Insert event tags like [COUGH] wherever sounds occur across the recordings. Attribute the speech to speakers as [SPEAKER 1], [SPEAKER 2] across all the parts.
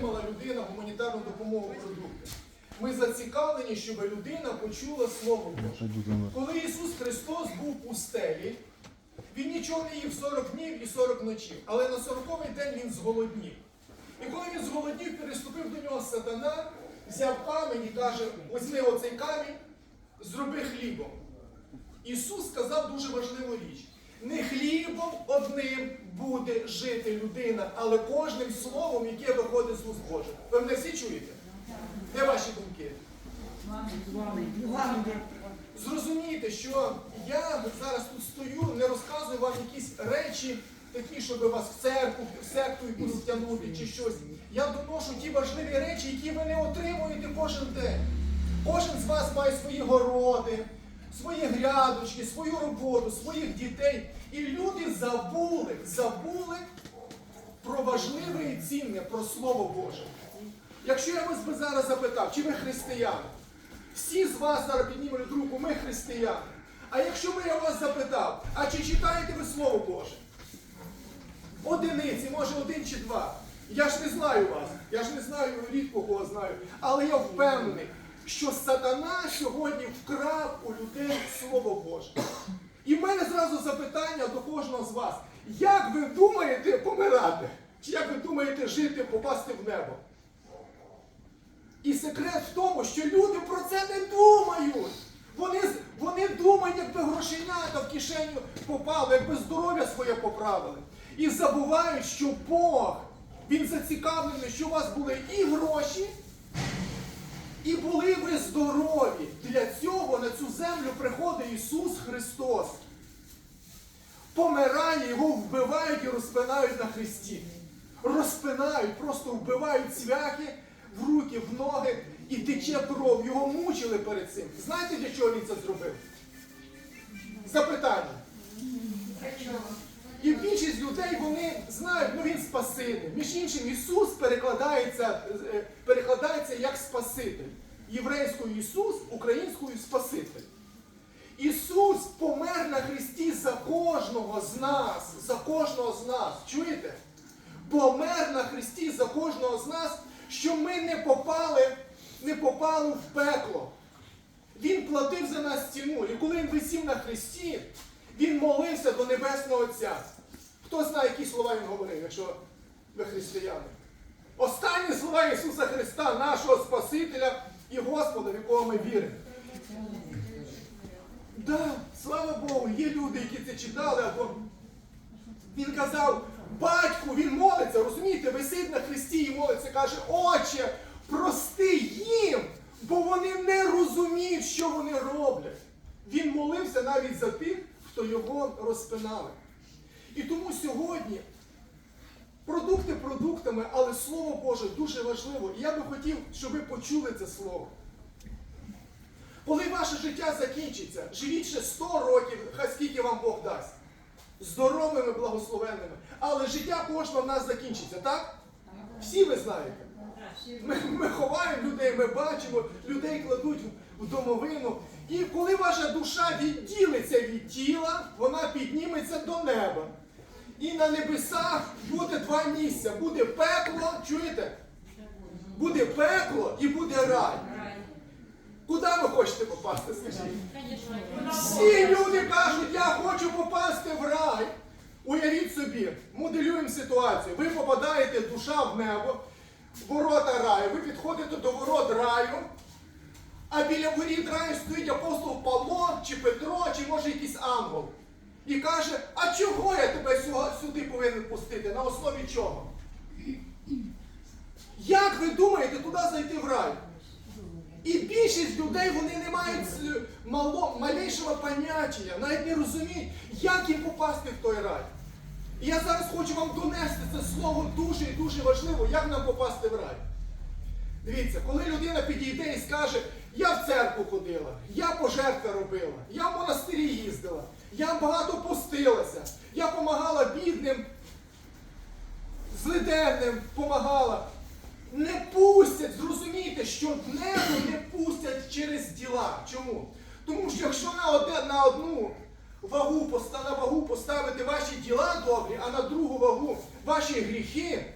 [SPEAKER 1] отримала людина гуманітарну допомогу продукти. Ми зацікавлені, щоб людина почула Слово Боже. Коли Ісус Христос був у пустелі, Він нічого не їв 40 днів і 40 ночів, але на 40-й день він зголоднів. І коли він зголоднів, переступив до нього сатана, взяв камінь і каже: візьми оцей камінь, зроби хлібом. Ісус сказав дуже важливу річ. Не хлібом одним буде жити людина, але кожним словом, яке виходить з уст Божих. Ви мене всі чуєте? Де ваші думки? Зрозумійте, що я зараз тут стою, не розказую вам якісь речі, такі, щоб вас в церкву, в секту якусь втягнути чи щось. Я доношу ті важливі речі, які ви не отримуєте кожен день. Кожен з вас має свої городи, свої грядочки, свою роботу, своїх дітей. І люди забули, забули про важливе і цінне, про Слово Боже. Якщо я вас би зараз запитав, чи ви християни? Всі з вас зараз піднімуть руку, ми християни. А якщо би я вас запитав, а чи читаєте ви Слово Боже? Одиниці, може один чи два. Я ж не знаю вас, я ж не знаю рідко кого знаю, але я впевнений, що сатана сьогодні вкрав у людей Слово Боже. І в мене зразу запитання до кожного з вас. Як ви думаєте помирати? Чи як ви думаєте жити, попасти в небо? І секрет в тому, що люди про це не думають. Вони, вони думають, якби грошенята в кишеню попали, якби здоров'я своє поправили. І забувають, що Бог, Він зацікавлений, що у вас були і гроші, і були ви здорові. Для цього на цю землю приходить Ісус Христос. Помирає, його вбивають і розпинають на хресті. Розпинають, просто вбивають цвяхи в руки, в ноги і тече кров. Його мучили перед цим. Знаєте, для чого він це зробив? Запитання. І більшість людей вони знають, ну він спаситель. Між іншим, Ісус перекладається, е, перекладається як Спаситель. Єврейською Ісус, українською Спаситель. Ісус помер на Христі за кожного з нас, за кожного з нас. Чуєте? Помер на Христі за кожного з нас, щоб ми не попали, не попали в пекло. Він платив за нас ціну. І коли він висів на Христі, він молився до Небесного Отця. Хто знає, які слова він говорив, якщо ви християни? Останні слова Ісуса Христа, нашого Спасителя і Господа, в якого ми віримо. Да, слава Богу, є люди, які це читали, або він казав, батьку, він молиться, розумієте, висить на хресті і молиться, каже, Отче, прости їм, бо вони не розуміють, що вони роблять. Він молився навіть за тих, хто його розпинали. І тому сьогодні продукти продуктами, але Слово Боже дуже важливо. І я би хотів, щоб ви почули це слово. Коли ваше життя закінчиться, живіть ще 100 років, хай скільки вам Бог дасть. Здоровими, благословенними. Але життя кожного в нас закінчиться, так? Всі ви знаєте. Ми, ми ховаємо людей, ми бачимо, людей кладуть в домовину. І коли ваша душа відділиться від тіла, вона підніметься до неба. І на небесах буде два місця. Буде пекло, чуєте? Буде пекло і буде рай. Куди ви хочете попасти, скажіть? Всі люди кажуть, я хочу попасти в рай. Уявіть собі, моделюємо ситуацію. Ви попадаєте душа в небо, ворота раю. Ви підходите до ворот раю, а біля воріт раю стоїть апостол Павло, чи Петро, чи може якийсь ангел. І каже, а чого я тебе сюди повинен пустити? На основі чого? Як ви думаєте туди зайти в рай? І більшість людей вони не мають мало, малейшого поняття, навіть не розуміють, як їм попасти в той рай. І я зараз хочу вам донести це слово дуже і дуже важливо, як нам попасти в рай. Дивіться, коли людина підійде і скаже, я в церкву ходила, я пожертви робила, я в монастирі їздила, я багато постилася, я допомагала бідним, злиденним, допомагала. Не пустять, зрозумійте, що небо не пустять через діла. Чому? Тому що якщо на, оде, на одну вагу, на вагу поставити ваші діла добрі, а на другу вагу ваші гріхи,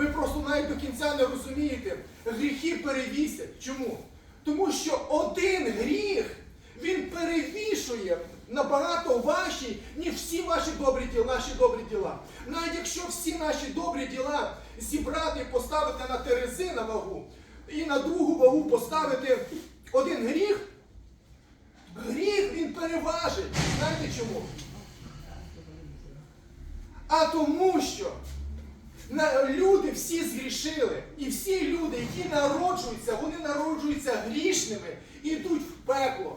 [SPEAKER 1] Ви просто навіть до кінця не розумієте. Гріхи перевісять. Чому? Тому що один гріх він перевішує набагато ваші, ніж всі ваші добрі діла, наші добрі діла. Навіть якщо всі наші добрі діла зібрати і поставити на терези на вагу, і на другу вагу поставити один гріх, гріх він переважить. Знаєте чому? А тому що люди всі згрішили. І всі люди, які народжуються, вони народжуються грішними і йдуть в пекло.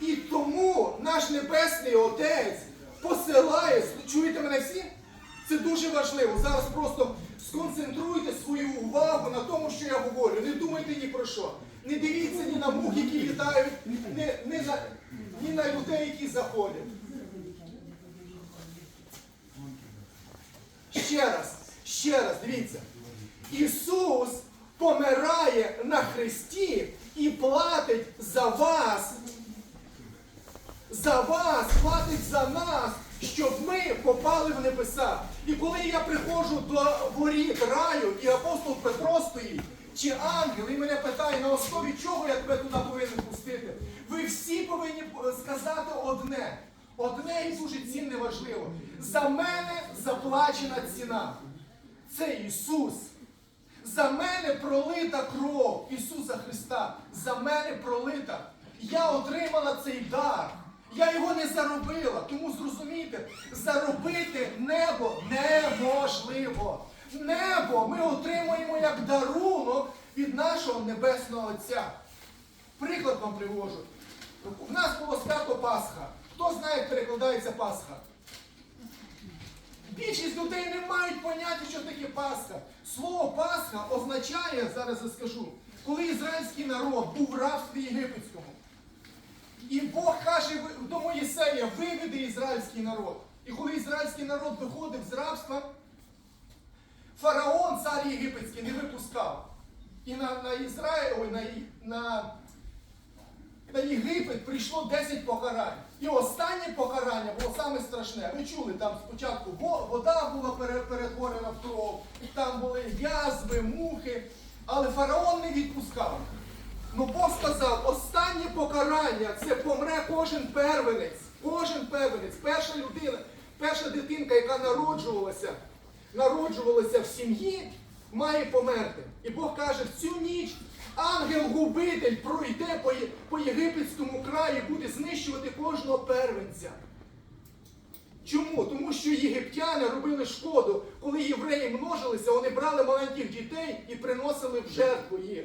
[SPEAKER 1] І тому наш Небесний Отець посилає, чуєте мене всі? Це дуже важливо. Зараз просто сконцентруйте свою увагу на тому, що я говорю. Не думайте ні про що. Не дивіться ні на мух, які літають, ні, ні, на, ні на людей, які заходять. Ще раз, ще раз, дивіться. Ісус помирає на Христі і платить за вас. За вас, платить за нас, щоб ми попали в небеса. І коли я приходжу до воріт раю, і апостол Петро стоїть, чи ангел, і мене питає, на основі чого я тебе туди повинен пустити, ви всі повинні сказати одне. Одне і дуже цінне важливо. За мене заплачена ціна. Це Ісус. За мене пролита кров Ісуса Христа. За мене пролита. Я отримала цей дар. Я його не заробила. Тому зрозумійте, заробити небо неможливо. Небо ми отримуємо як дарунок від нашого Небесного Отця. Приклад вам привожу. У нас було свято Пасха. Хто знає, як перекладається Пасха? Більшість людей не мають поняття, що таке Пасха. Слово Пасха означає, зараз я скажу, коли ізраїльський народ був в рабстві єгипетському. І Бог каже до Моїсея, виведи ізраїльський народ. І коли ізраїльський народ виходив з рабства, фараон, цар єгипетський, не випускав. І на, на Ізраїль, ой, на, на, на Єгипет прийшло 10 покарань. І останнє покарання було саме страшне. Ви чули, там спочатку вода була пере- перетворена в кров, там були язви, мухи, але фараон не відпускав. Ну Бог сказав, останнє покарання це помре кожен первенець. Кожен первенець, перша людина, перша дитинка, яка народжувалася, народжувалася в сім'ї, має померти. І Бог каже, в цю ніч ангел-губитель пройде по, по єгипетському краї, буде знищувати кожного первенця. Чому? Тому що єгиптяни робили шкоду, коли євреї множилися, вони брали маленьких дітей і приносили в жертву їх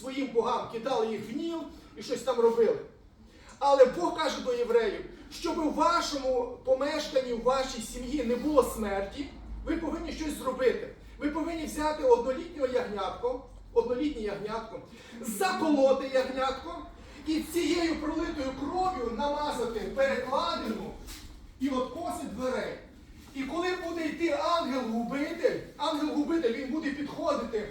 [SPEAKER 1] своїм богам, кидали їх в Ніл і щось там робили. Але Бог каже до євреїв, щоб у вашому помешканні, у вашій сім'ї не було смерті, ви повинні щось зробити. Ви повинні взяти однолітнього ягнятко, однолітнє ягнятко, заколоти ягнятко і цією пролитою кров'ю намазати перекладину і откоси дверей. І коли буде йти ангел-губитель, ангел-губитель він буде підходити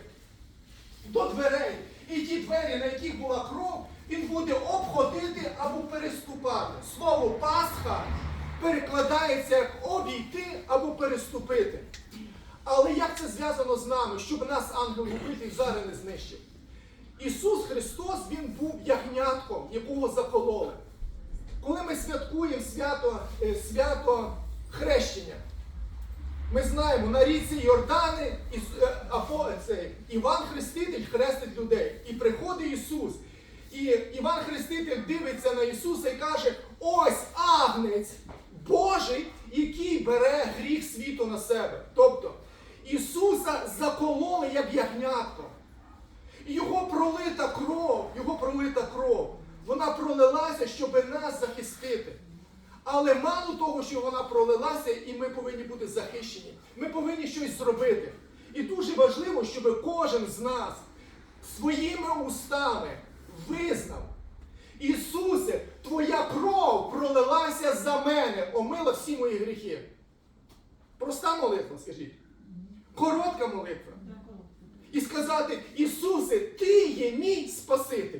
[SPEAKER 1] до дверей. І ті двері, на яких була кров, він буде обходити або переступати. Слово Пасха перекладається як обійти або переступити. Але як це зв'язано з нами, щоб нас ангел-губитель зараз не знищив? Ісус Христос, Він був ягнятком, якого закололи. Коли ми святкуємо свято, е, свято хрещення, ми знаємо, на річці Йордани е, Іван Хреститель хрестить людей. І приходить Ісус. І Іван Хреститель дивиться на Ісуса і каже: ось агнець Божий, який бере гріх світу на себе. Тобто Ісуса закололи як ягнятко. І його пролита кров, його пролита кров, вона пролилася, щоб нас захистити. Але мало того, що пролилася, і ми повинні бути захищені. Ми повинні щось зробити. І дуже важливо, щоб кожен з нас своїми устами визнав. Ісусе, твоя кров пролилася за мене, омила всі мої гріхи. Проста молитва, скажіть. Коротка молитва. І сказати, Ісусе, Ти є мій Спаситель.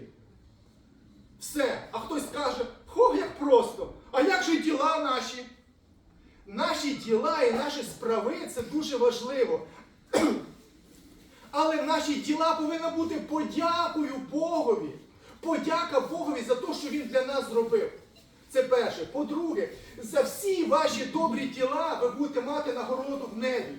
[SPEAKER 1] Все. А хтось скаже, хо, як просто. А як же діла наші? Наші діла і наші справи це дуже важливо. Але наші діла повинні бути подякою Богові. Подяка Богові за те, що Він для нас зробив. Це перше. По-друге, за всі ваші добрі діла ви будете мати нагороду в небі.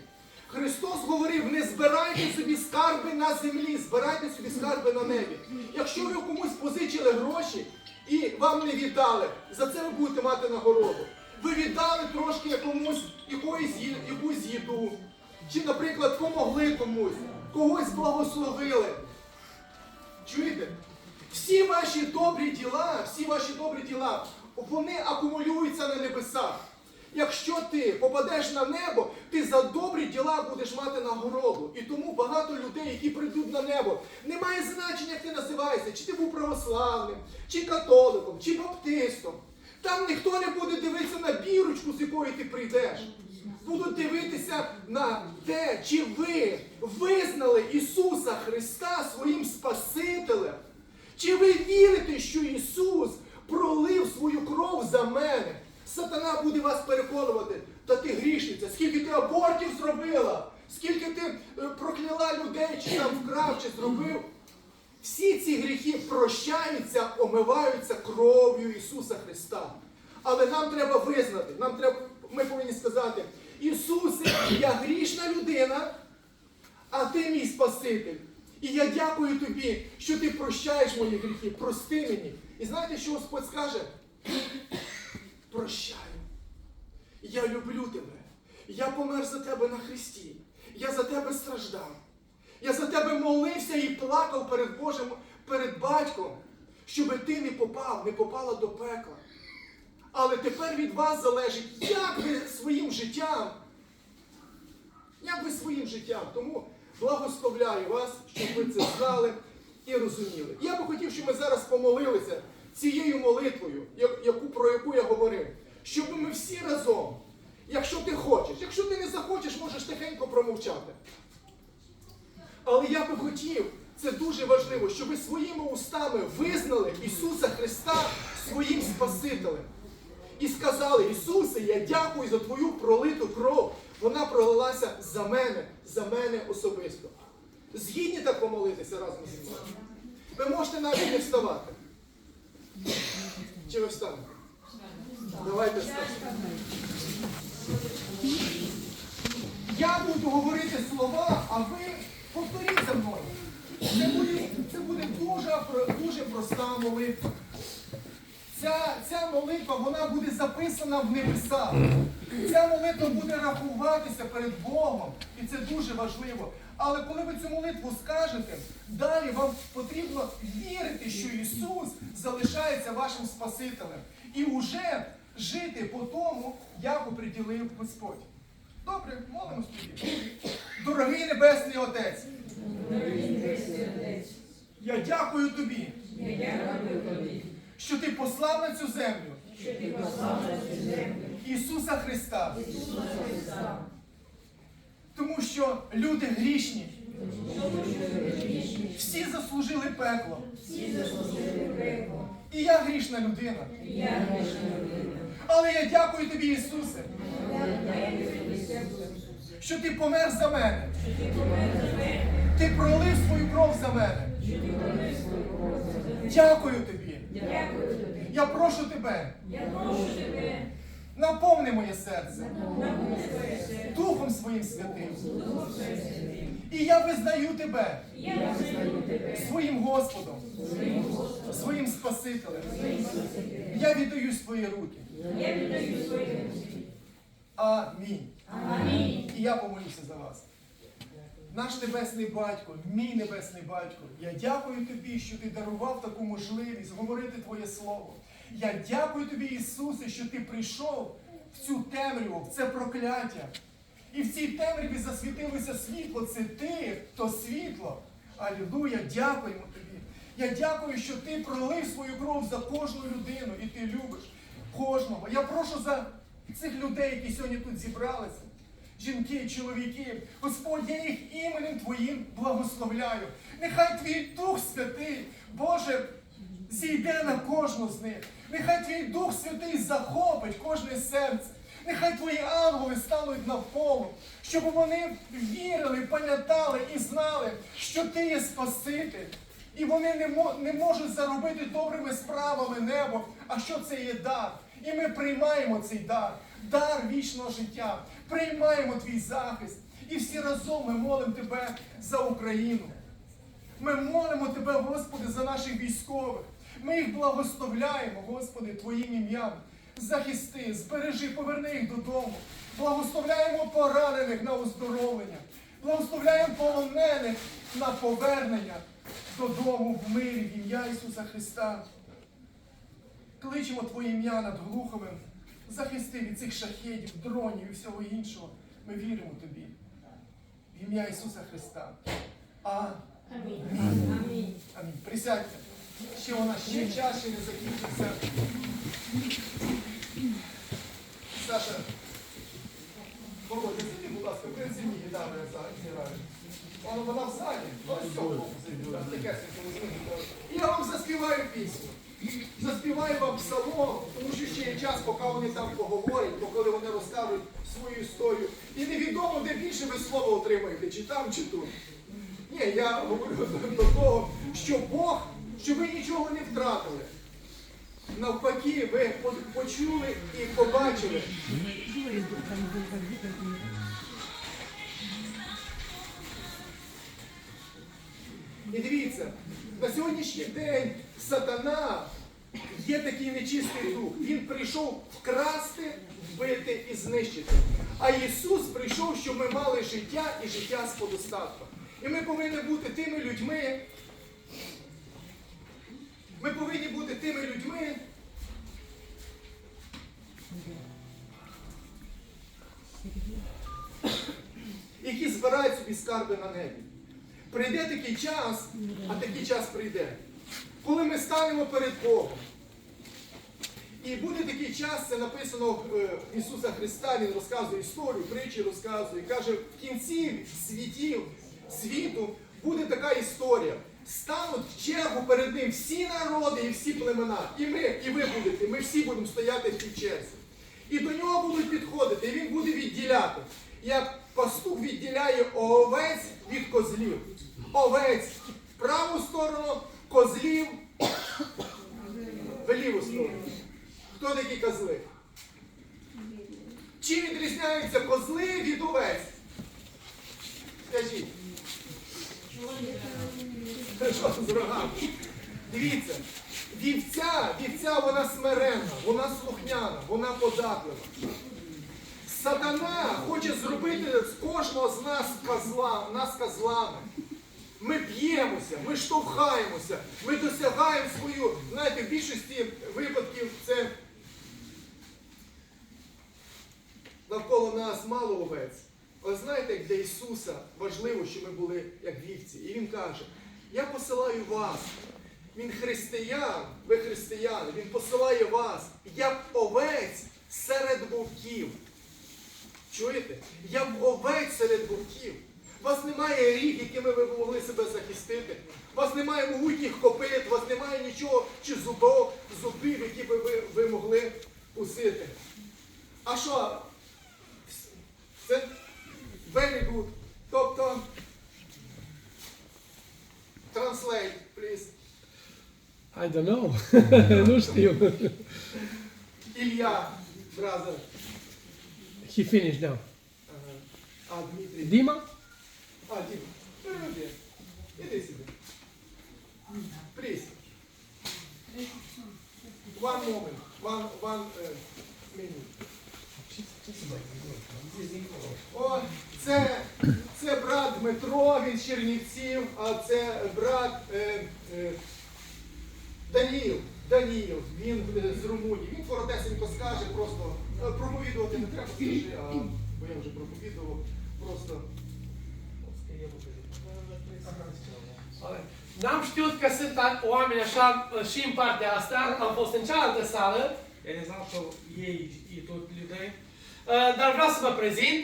[SPEAKER 1] Христос говорив: не збирайте собі скарби на землі, збирайте собі скарби на небі. Якщо ви комусь позичили гроші і вам не віддали, за це ви будете мати нагороду. Ви віддали трошки якомусь якоїсь якусь їду, чи, наприклад, помогли комусь, когось благословили. Чуєте? Всі ваші добрі діла, всі ваші добрі діла, вони акумулюються на небесах. Якщо ти попадеш на небо, ти за добрі діла будеш мати нагороду. І тому багато людей, які прийдуть на небо, немає значення, як ти називаєшся, чи ти був православним, чи католиком, чи баптистом. Там ніхто не буде дивитися на бірочку, з якої ти прийдеш. Будуть дивитися на те, чи ви визнали Ісуса Христа своїм Спасителем. Чи ви вірите, що Ісус пролив свою кров за мене? Сатана буде вас переконувати, та ти грішниця, скільки ти абортів зробила, скільки ти е, прокляла людей, чи там вкрав, чи зробив. Всі ці гріхи прощаються, омиваються кров'ю Ісуса Христа. Але нам треба визнати, нам треба, ми повинні сказати, Ісусе, я грішна людина, а ти мій Спаситель. І я дякую тобі, що ти прощаєш мої гріхи, прости мені. І знаєте, що Господь скаже? Прощаю. Я люблю тебе. Я помер за тебе на Христі. Я за тебе страждав. Я за тебе молився і плакав перед Божим, перед батьком, щоб ти не попав, не попала до пекла. Але тепер від вас залежить, як ви своїм життям, як ви своїм життям. Тому благословляю вас, щоб ви це знали і розуміли. Я би хотів, щоб ми зараз помолилися цією молитвою, яку, про яку я говорив, щоб ми всі разом, якщо ти хочеш, якщо ти не захочеш, можеш тихенько промовчати. Але я би хотів, це дуже важливо, щоб ви своїми устами визнали Ісуса Христа своїм Спасителем. І сказали, Ісусе, я дякую за Твою пролиту кров. Вона пролилася за мене, за мене особисто. Згідні так помолитися разом зі мною. Ви можете навіть не вставати. Чи ви встанете? Давайте встанемо. Я буду говорити слова, а ви повторіть за мною. Це буде, це буде дуже, дуже проста молитва. Ця, ця молитва вона буде записана в небесах. Ця молитва буде рахуватися перед Богом. І це дуже важливо. Але коли ви цю молитву скажете, далі вам потрібно вірити, що Ісус залишається вашим Спасителем. І вже жити по тому, як оприділив Господь. Добре, молимось тоді. Дорогий Небесний Отець. Я дякую тобі, що ти послав на цю землю Ісуса Христа. Тому що люди грішні. Всі заслужили пекло. І я грішна людина. Але я дякую тобі, Ісусе, що ти помер за мене. Ти пролив свою кров за мене. Дякую тобі. Я прошу тебе, наповни моє серце Духом своїм святим. І я визнаю тебе своїм Господом, своїм Спасителем. Я віддаю свої руки. Амінь. І я помолюся за вас. Наш небесний батько, мій небесний батько, я дякую тобі, що ти дарував таку можливість говорити Твоє Слово. Я дякую тобі, Ісусе, що ти прийшов в цю темряву, в це прокляття. І в цій темряві засвітилося світло. Це ти, то світло. Алілуя, дякуємо тобі. Я дякую, що ти пролив свою кров за кожну людину, і ти любиш кожного. Я прошу за цих людей, які сьогодні тут зібралися. Жінки, чоловіки, Господь, я їх іменем Твоїм благословляю. Нехай Твій Дух Святий, Боже, зійде на кожну з них. Нехай Твій Дух Святий захопить кожне серце. Нехай твої ангели стануть навколо, щоб вони вірили, пам'ятали і знали, що ти є Спаситель. І вони не, мо- не можуть заробити добрими справами небо, а що це є дар. І ми приймаємо цей дар, дар вічного життя, приймаємо твій захист. І всі разом ми молимо тебе за Україну. Ми молимо Тебе, Господи, за наших військових. Ми їх благословляємо, Господи, Твоїм ім'ям. Захисти, збережи, поверни їх додому. Благословляємо поранених на оздоровлення. Благословляємо полонених на повернення додому в мирі в ім'я Ісуса Христа. Кличемо Твоє ім'я над Глуховим. Захисти від цих шахедів, дронів і всього іншого. Ми віримо Тобі. В ім'я Ісуса Христа. А.
[SPEAKER 2] Амінь. Амінь.
[SPEAKER 1] Амінь. Присядьте. Ще нас ще час, ще не закінчився. Саша, Володя, зайди, будь ласка, принеси мені гітару, зіграю. Вона, вона в залі. Сидить, там таке. Я вам заспіваю пісню. Заспіваю вам псалом, тому що ще є час, поки вони там поговорять, поки вони розкажуть свою історію. І невідомо, де більше ви слово отримаєте, чи там, чи тут. Ні, я говорю до того, що Бог, що ви нічого не втратили. Навпаки, ви почули і побачили. І дивіться, на сьогоднішній день сатана є такий нечистий дух. Він прийшов вкрасти, вбити і знищити. А Ісус прийшов, щоб ми мали життя і життя з подостатком. І ми повинні бути тими людьми. Ми повинні бути тими людьми. Які збирають собі скарби на небі. Прийде такий час, а такий час прийде, коли ми станемо перед Богом. І буде такий час, це написано в е, Ісуса Христа, Він розказує історію, притчі розказує. Каже, в кінці світів, світу буде така історія. Стануть в чергу перед ним всі народи і всі племена. І ми, і ви будете, ми всі будемо стояти в тій черзі. І до нього будуть підходити, і він буде відділяти. Як пастух відділяє овець від козлів. Овець в праву сторону, козлів в ліву сторону. Хто такі козли? Чим відрізняються козли від овець? Скажіть. Що з рогами? Дивіться, вівця, вівця вона смиренна, вона слухняна, вона податлива. Сатана хоче зробити з кожного з нас козла, нас козлами. Ми б'ємося, ми штовхаємося, ми досягаємо свою, знаєте, в більшості випадків це навколо нас мало овець. Але знаєте, як для Ісуса важливо, що ми були як вівці. І Він каже, я посилаю вас. Він християн, ви християни, Він посилає вас, як овець серед вовків. Чуєте? Як овець серед вовків. У вас немає ріг, якими ви могли себе захистити. У вас немає могутніх копит, у вас немає нічого чи зубов, зубів, які би ви, ви могли усити. А що? Це very good. Тобто, translate, please.
[SPEAKER 3] I don't know. [LAUGHS] ну Steve.
[SPEAKER 1] Ілля, brother.
[SPEAKER 3] He finished now.
[SPEAKER 1] А, Дмитрий.
[SPEAKER 3] Dima?
[SPEAKER 1] А, Дім, іди. Іди сюди. Please. One moment. One, one uh, minute. О, це, це брат Дмитро, він з Чернівців, а це брат е, е, Даніл. Даніл, він е, з Румунії. Він коротесенько скаже, просто е, проповідувати не треба, скажи, а бо я вже проповідував, просто.
[SPEAKER 3] N-am știut că sunt a- oameni așa uh, și în partea asta, am fost în cealaltă sală,
[SPEAKER 4] Я не знав, що є і, і тут людей.
[SPEAKER 3] uh, dar vreau să mă prezint.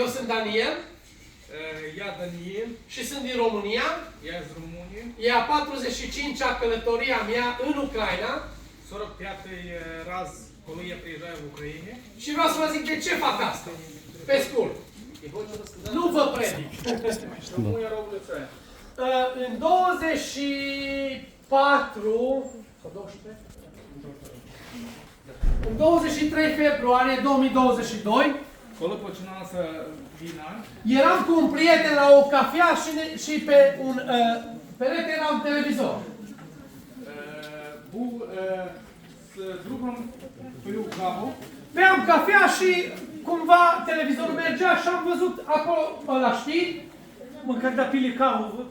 [SPEAKER 3] Eu sunt Daniel
[SPEAKER 4] Е, Я Даніїл,
[SPEAKER 3] și sunt din România.
[SPEAKER 4] я з Румунії.
[SPEAKER 3] E a 45-a călătoria mea în Ucraina.
[SPEAKER 4] 45-й раз коли я приїжджаю в Україну.
[SPEAKER 3] Și vreau să vă zic de ce fac asta. Pe scurt. Nu vă predic.
[SPEAKER 4] Чому я роблю це?
[SPEAKER 3] Uh, în 24 sau 23? În 23 februarie 2022
[SPEAKER 4] Acolo pe cine să vină.
[SPEAKER 3] Eram cu un prieten la o cafea și, ne, și pe un uh, perete era un televizor.
[SPEAKER 4] Uh, bu, uh, drumul pe cabo.
[SPEAKER 3] Beam cafea și cumva televizorul mergea și am văzut acolo la știri
[SPEAKER 5] Mâncare da e carro,